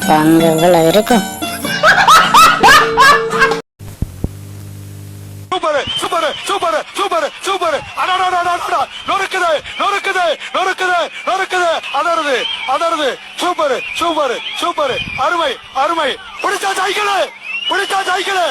அப்ப இருக்கும். Super super super super super. நொறுக்குது அருமை அருமை. பிடிச்சா சைக்கிள் பிடிச்சா சைக்கிள்.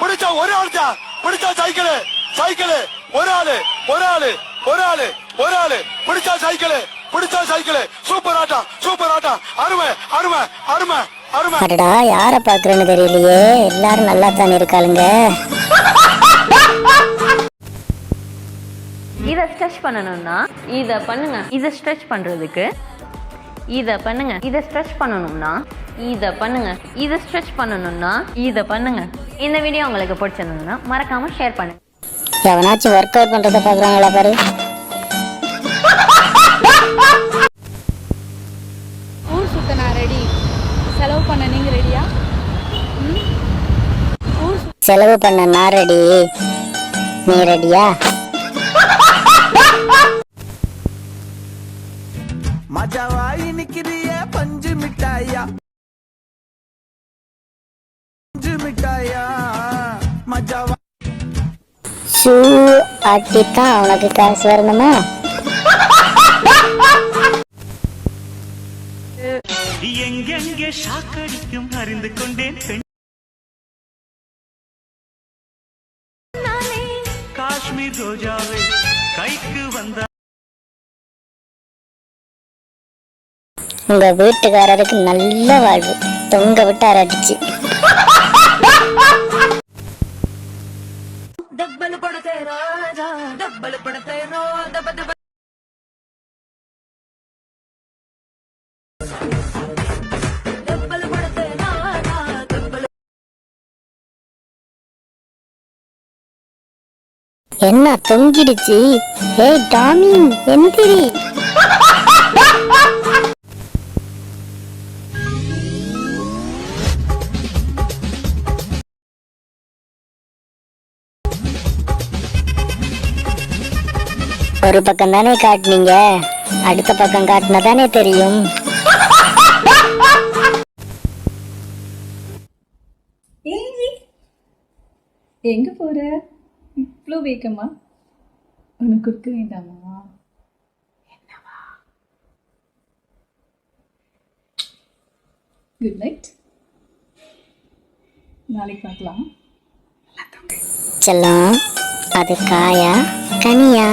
பிடிச்சா ஒரு ஆள் தான். பிடிச்சா சைக்கிள் சைக்கிள். ஒரு ஆளு ஒரு ஆளு ஒரு ஆளு ஒரு ஆளு. பிடிச்சா சைக்கிள். பிடிச்சா சைக்கிள். சூப்பர் ஆட்டம் சூப்பர் ஆட்டம் அருமை அருமை அருமை அருமை. அடடா யார பாக்குறேன்னு தெரியலையே. எல்லாரும் நல்லா தானே இருக்காளுங்க. இதை ஸ்ட்ரெச் பண்ணணும்னா இதை பண்ணுங்க. இதை ஸ்ட்ரெச் பண்றதுக்கு இதை பண்ணுங்க. இதை ஸ்ட்ரெச் பண்ணணும்னா இதை பண்ணுங்க. இதை ஸ்ட்ரெச் பண்ணணும்னா இதை பண்ணுங்க. இந்த வீடியோ உங்களுக்கு பிடிச்சிருந்ததுன்னா மறக்காம ஷேர் பண்ணுங்க. எவனாச்சும் ஒர்க் அவுட் பண்றத பாக்குறாங்களா பாரு. செலவு பண்ண நான் ரெடி நீ ரெடியா? மஜாவாய் நிக்கிறிய பஞ்சு மிட்டாயா? பஞ்சு மிட்டாயா? மஜாவா ஷூ ஆட்டித்தான் உனக்கு காசு வரணுமா? எங்கெங்கே ஷாக்கடிக்கும் அறிந்து கொண்டேன் காஷ்மீர் ரோஜாவை கைக்கு வந்த உங்க வீட்டுக்காரருக்கு நல்ல வாழ்வு. தொங்க விட்டு அரடிச்சு என்ன தொங்கிடுச்சு? ஏய் டாமி எந்திரி. ஒரு பக்கம் தானே காட்டுனீங்க? அடுத்த பக்கம் காட்டினா தானே தெரியும். எங்க போற? இவ்வளோ வேகமா? உனக்கு கொடுக்க வேண்டாமா என்னவா? குட் நைட் நாளைக்கு பார்க்கலாம். செல்லம் அது காயா கனியா?